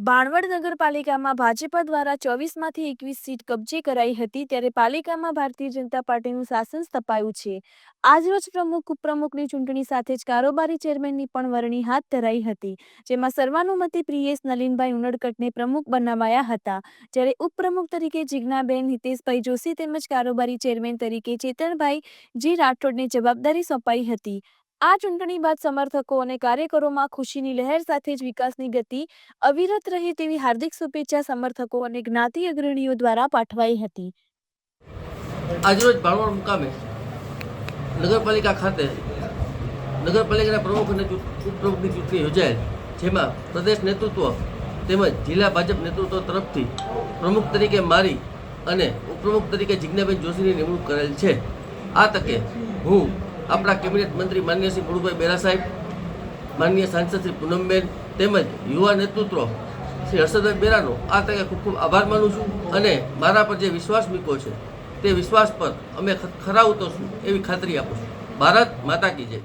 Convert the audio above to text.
બાણવડ નગરપાલિકામાં ભાજપા દ્વારા ચોવીસમાંથી એકવીસ સીટ કબજે કરાઈ હતી ત્યારે પાલિકામાં ભારતીય જનતા પાર્ટીનું શાસન સ્થપાયું છે. આજરોજ પ્રમુખ, ઉપપ્રમુખની ચૂંટણી સાથે જ કારોબારી ચેરમેનની પણ વરણી હાથ ધરાઈ હતી, જેમાં સર્વાનુમતે પ્રિયેશ નલિનભાઈ ઉનડકટને પ્રમુખ બનાવાયા હતા. જ્યારે ઉપપ્રમુખ તરીકે જિજ્ઞાબેન હિતેશભાઈ જોશી તેમજ કારોબારી ચેરમેન તરીકે ચેતનભાઈ જી રાઠોડને જવાબદારી સોંપાઈ હતી. આ ચૂંટણી બાદ સમર્થકો અને કાર્યકરોમાં ખુશીની લહેર સાથે જ વિકાસની ગતિ અવિરત રહે તેવી હાર્દિક શુભેચ્છા સમર્થકો અને જ્ઞાતિ અગ્રણીઓ દ્વારા પાઠવાઈ હતી. આજરોજ ભાણવડ મુકામે નગરપાલિકા ખાતે નગરપાલિકાના પ્રમુખ અને ઉપપ્રમુખની ચૂંટણી યોજાયેલ, જેમાં પ્રદેશ નેતૃત્વ તેમજ જિલ્લા ભાજપ નેતૃત્વ તરફથી પ્રમુખ તરીકે મારી અને ઉપપ્રમુખ તરીકે જિજ્ઞાબેન જોશીની નિમણૂક કરેલ છે. આ તકે હું આપણા કેબિનેટ મંત્રી માન્ય શ્રી મુળુભાઈ બેરા સાહેબ માનનીય સાંસદ શ્રી પૂનમબેન તેમજ યુવા નેતૃત્વ શ્રી હર્ષદભાઈ બેરાનો આ તકે ખૂબ ખૂબ આભાર માનું છું અને મારા પર જે વિશ્વાસ મૂક્યો છે તે વિશ્વાસ પર અમે ખરા ઉતરશું એવી ખાતરી આપું છું. ભારત માતા કી જય.